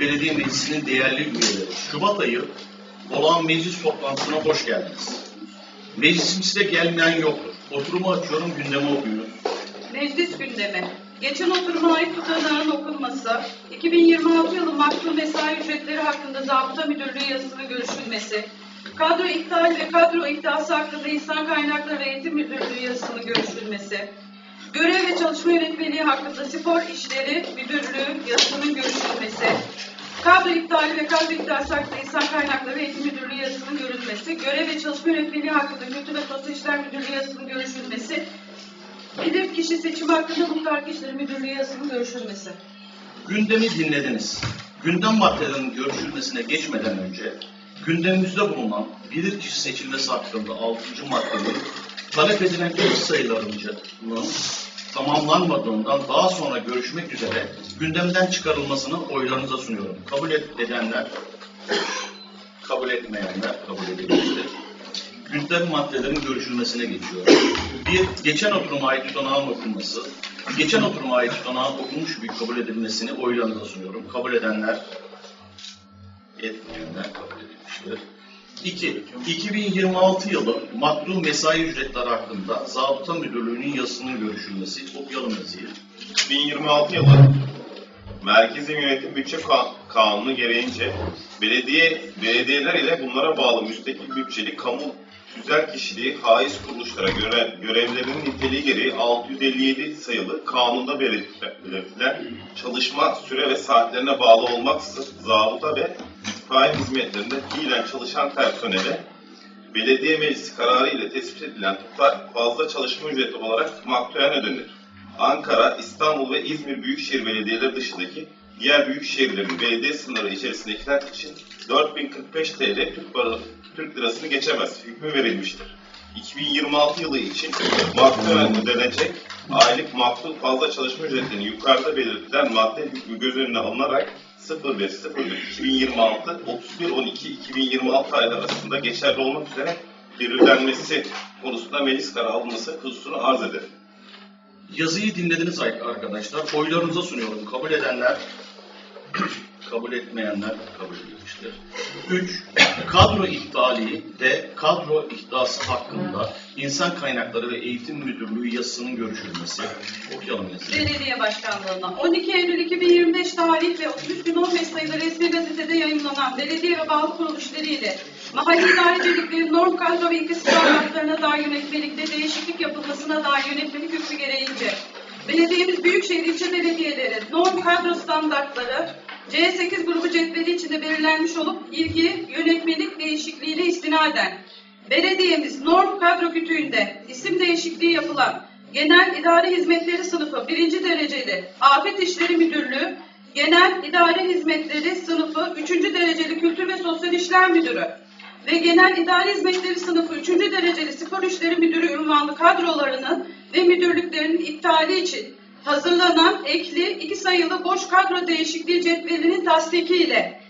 Belediye Meclisi'nin değerli üyeleri, Şubat ayı olağan meclis toplantısına hoş geldiniz. Meclisimizde gelmeyen yoktur. Oturumu açıyorum, gündemi okuyorum. Meclis gündemi. Geçen oturuma ait tutanağın okunması, 2026 yılı maktul mesai ücretleri hakkında zabıta müdürlüğü yazısının görüşülmesi, kadro iptal ve kadro iddiası hakkında insan kaynakları ve eğitim müdürlüğü yazısının görüşülmesi, görev ve çalışma yönetmeliği hakkında spor işleri müdürlüğü yazısının görüşülmesi, kadro iptali ve kadro iddiası hakkında insan kaynakları eğitim müdürlüğü yazısının görülmesi, görev ve çalışma yönetmeliği hakkında kültür ve sosyal işler müdürlüğü yazısının görüşülmesi, Hedef kişi seçimi hakkında muhtar kişileri müdürlüğü yazısının görüşülmesi. Gündemi dinlediniz. Gündem maddelerinin görüşülmesine geçmeden önce gündemimizde bulunan bilirkişi seçilmesi hakkında 6. maddenin talep edilen kişi sayılarının tamamlanmadığından daha sonra görüşmek üzere gündemden çıkarılmasını oylarınıza sunuyorum. Kabul edenler, kabul etmeyenler kabul edilebilir. Gündem maddelerin görüşülmesine geçiyor. Bir, geçen oturuma ait tutanağın okunması. Geçen oturuma ait tutanağın okunmuş bir kabul edilmesini oylarınıza sunuyorum. Kabul edenler, etmeyenler kabul edilmiştir. İki, 2026 yılı maktul mesai ücretleri hakkında Zabıta Müdürlüğü'nün yazısının görüşülmesi. Okuyalım yazıyı. 2026 yılı Merkezi Yönetim Bütçe Ka- Kanunu gereğince belediye belediyeler ile bunlara bağlı müstakil bütçeli kamu tüzel kişiliği haiz kuruluşlara göre görevlerinin niteliği gereği 657 sayılı kanunda belirtilen çalışma süre ve saatlerine bağlı olmaksızın zabıta ve itfaiye hizmetlerinde fiilen çalışan personele belediye meclisi kararı ile tespit edilen tutar fazla çalışma ücreti olarak maktuyen ödenir. Ankara, İstanbul ve İzmir Büyükşehir Belediyeleri dışındaki diğer büyük şehirlerin belediye sınırları içerisindekiler için 4045 TL Türk, para, Türk lirasını geçemez hükmü verilmiştir. 2026 yılı için maktuyen ödenecek aylık maktul fazla çalışma ücretinin yukarıda belirtilen madde hükmü göz önüne alınarak 01 01 2026 31 12 2026 ayları arasında geçerli olmak üzere belirlenmesi konusunda meclis kararı alınması hususunu arz ederim. Yazıyı dinlediniz arkadaşlar. Oylarınıza sunuyorum. Kabul edenler, kabul etmeyenler kabul edilmiştir. 3. Kadro iptali ve kadro ihdası hakkında İnsan Kaynakları ve Eğitim Müdürlüğü yazısının görüşülmesi. Okuyalım yazıyı. Belediye Başkanlığı'na 12 Eylül 2025 tarih ve 33 gün 15 sayılı resmi gazetede yayınlanan belediye ve bağlı kuruluşları ile mahalli idareciliklerin norm kadro ve ilke standartlarına dair yönetmelikte değişiklik yapılmasına dair yönetmelik hükmü gereğince Belediyemiz Büyükşehir ilçe belediyeleri norm kadro standartları C8 grubu cetveli içinde belirlenmiş olup ilgili yönetmelik değişikliğiyle istinaden Belediyemiz norm kadro kütüğünde isim değişikliği yapılan Genel İdare Hizmetleri Sınıfı 1. dereceli Afet İşleri Müdürlüğü, Genel İdare Hizmetleri Sınıfı 3. dereceli Kültür ve Sosyal İşler Müdürü ve Genel İdare Hizmetleri Sınıfı 3. dereceli Spor İşleri Müdürü ünvanlı kadrolarının ve müdürlüklerinin iptali için hazırlanan ekli iki sayılı boş kadro değişikliği cetvelinin tasdikiyle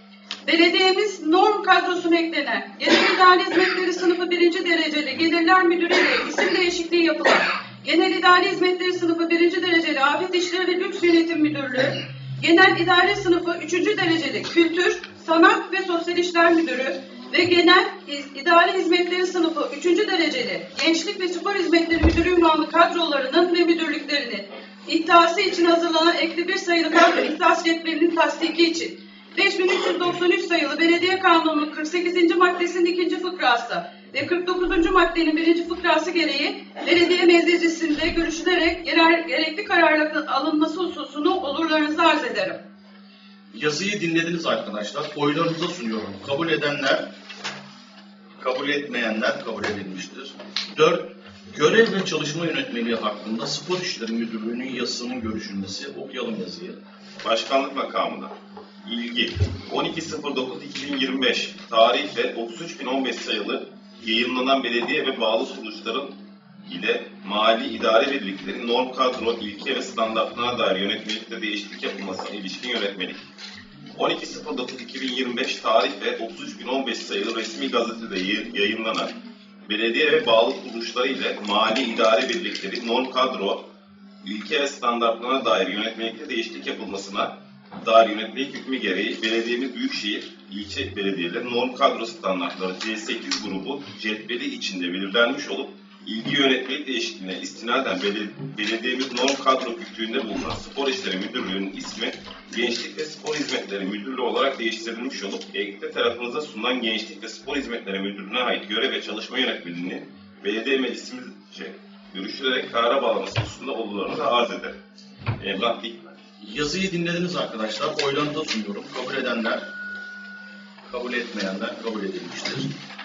Belediyemiz norm kadrosuna eklenen Genel İdare Hizmetleri Sınıfı 1. dereceli Gelirler Müdürü ile isim değişikliği yapılan Genel İdare Hizmetleri Sınıfı 1. dereceli Afet İşleri ve Lüks Yönetim Müdürlüğü Genel İdare Sınıfı 3. dereceli Kültür, Sanat ve Sosyal İşler Müdürü ve Genel İdare Hizmetleri Sınıfı 3. dereceli Gençlik ve Spor Hizmetleri Müdürü ünvanlı kadrolarının ve müdürlüklerinin iddiası için hazırlanan ekli bir sayılı kadro iddias cetvelinin tasdiki için 5393 sayılı Belediye Kanunu'nun 48. maddesinin ikinci fıkrası ve 49. maddenin birinci fıkrası gereği belediye meclisinde görüşülerek gerekli kararların alınması hususunu olurlarınızı arz ederim. Yazıyı dinlediniz arkadaşlar. Oylarınıza sunuyorum. Kabul edenler, kabul etmeyenler kabul edilmiştir. 4. Görev ve çalışma yönetmeliği hakkında Spor İşleri Müdürlüğü'nün yazısının görüşülmesi. Okuyalım yazıyı. Başkanlık makamına ilgi 12.09.2025 tarih ve 33.015 sayılı yayınlanan belediye ve bağlı kuruluşların ile mali idare birlikleri norm kadro, ilke ve standartlarına dair yönetmelikte değişiklik yapılmasına ilişkin yönetmelik. 12.09.2025 tarih ve 33.015 sayılı resmi gazetede yayın- yayınlanan belediye ve bağlı kuruluşları ile mali idare birlikleri norm kadro, ilke ve standartlarına dair yönetmelikte değişiklik yapılmasına dair yönetmelik hükmü gereği belediyemiz büyükşehir ilçe belediyeleri norm kadro standartları C8 grubu cetveli içinde belirlenmiş olup ilgi yönetmelik değişikliğine istinaden bele- belediyemiz norm kadro kütüğünde bulunan Spor İşleri Müdürlüğü'nün ismi Gençlik ve Spor Hizmetleri Müdürlüğü olarak değiştirilmiş olup ekte tarafınıza sunulan Gençlik ve Spor Hizmetleri Müdürlüğü'ne ait görev ve çalışma yönetmeliğini belediye meclisimizce görüşülerek karara bağlaması hususunda olurlarını da arz eder. Emrah. Yazıyı dinlediniz arkadaşlar. Oylarınıza sunuyorum. Kabul edenler, kabul etmeyenler kabul edilmiştir.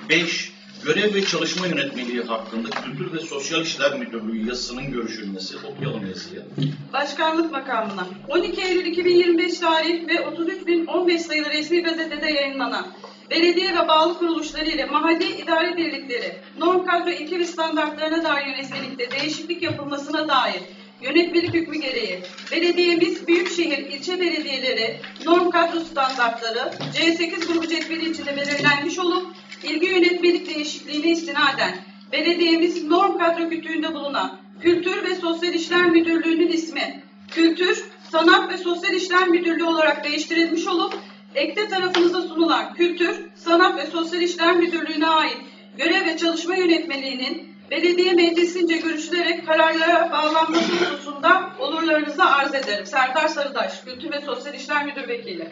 5. Görev ve çalışma yönetmeliği hakkında Kültür ve Sosyal İşler Müdürlüğü yazısının görüşülmesi. Okuyalım yazıyı. Başkanlık makamına 12 Eylül 2025 tarih ve 33.015 sayılı resmi gazetede yayınlanan belediye ve bağlı kuruluşları ile mahalli idare birlikleri norm kadro ilke ve standartlarına dair yönetmelikte değişiklik yapılmasına dair yönetmelik hükmü gereği belediyemiz büyükşehir ilçe belediyeleri norm kadro standartları C8 grubu cetveli içinde belirlenmiş olup ilgi yönetmelik değişikliğine istinaden belediyemiz norm kadro kütüğünde bulunan Kültür ve Sosyal İşler Müdürlüğü'nün ismi Kültür, Sanat ve Sosyal İşler Müdürlüğü olarak değiştirilmiş olup ekte tarafınıza sunulan Kültür, Sanat ve Sosyal İşler Müdürlüğü'ne ait görev ve çalışma yönetmeliğinin belediye meclisince görüşülerek kararlara bağlanması hususunda olurlarınızı arz ederim. Serdar Sarıdaş, Kültür ve Sosyal İşler Müdür Vekili.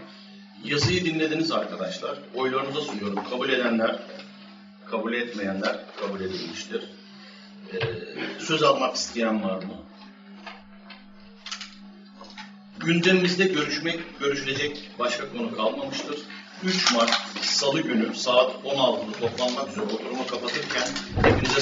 Yazıyı dinlediniz arkadaşlar. Oylarınıza sunuyorum. Kabul edenler, kabul etmeyenler kabul edilmiştir. Ee, söz almak isteyen var mı? Gündemimizde görüşmek, görüşülecek başka konu kalmamıştır. 3 Mart Salı günü saat 16'da toplanmak üzere oturumu kapatırken hepinize saygı